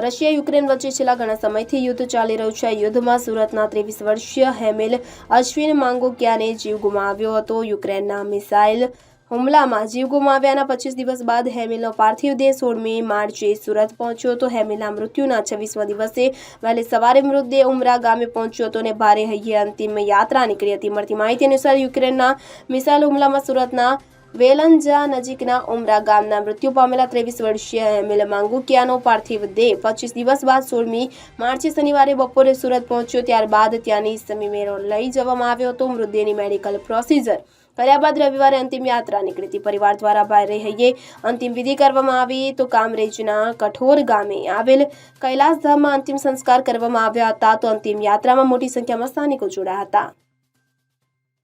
Russia Ukraine વચ્ચે છેલ્લા ઘણા સમયથી યુદ્ધ ચાલી રહ્યું છે. યુદ્ધમાં સુરતના ત્રેવીસ વર્ષીય હેમિલ અશ્વિન માંગોકિયાને જીવ ગુમાવ્યો હતો. યુક્રેનના મિસાઇલ હુમલામાં જીવ ગુમાવ્યાના પચીસ દિવસ બાદ હેમિલનો પાર્થિવ દેહ સોળમી માર્ચે સુરત પહોંચ્યો હતો. હેમિલના મૃત્યુના છવ્વીસમા દિવસે વહેલી સવારે મૃતદેહ ઉમરા ગામે પહોંચ્યો હતો અને ભારે હૈયે અંતિમ યાત્રા નીકળી હતી. મળતી માહિતી અનુસાર યુક્રેનના મિસાઇલ હુમલામાં સુરતના વેલંજા નજીકના ઉમરા ગામના મૃત્યુ પામેલા ત્રેવીસ વર્ષીય એમએલ માંગુકિયાનો પાર્થિવ દેહ પચીસ દિવસ બાદ સોળમી માર્ચે શનિવારે બપોરે સુરત પહોંચ્યો. ત્યારબાદ ત્યાંની સમીમેરો લઈ જવામાં આવ્યો હતો. મૃતદેહની મેડિકલ પ્રોસિજર કર્યા બાદ રવિવારે અંતિમ યાત્રા નીકળી હતી. પરિવાર દ્વારા ભાઈ હૈયે અંતિમ વિધિ કરવામાં આવી. તો કામરેજના કઠોર ગામે આવેલ કૈલાસધામમાં અંતિમ સંસ્કાર કરવામાં આવ્યા હતા. તો અંતિમ યાત્રામાં મોટી સંખ્યામાં સ્થાનિકો જોડાયા હતા.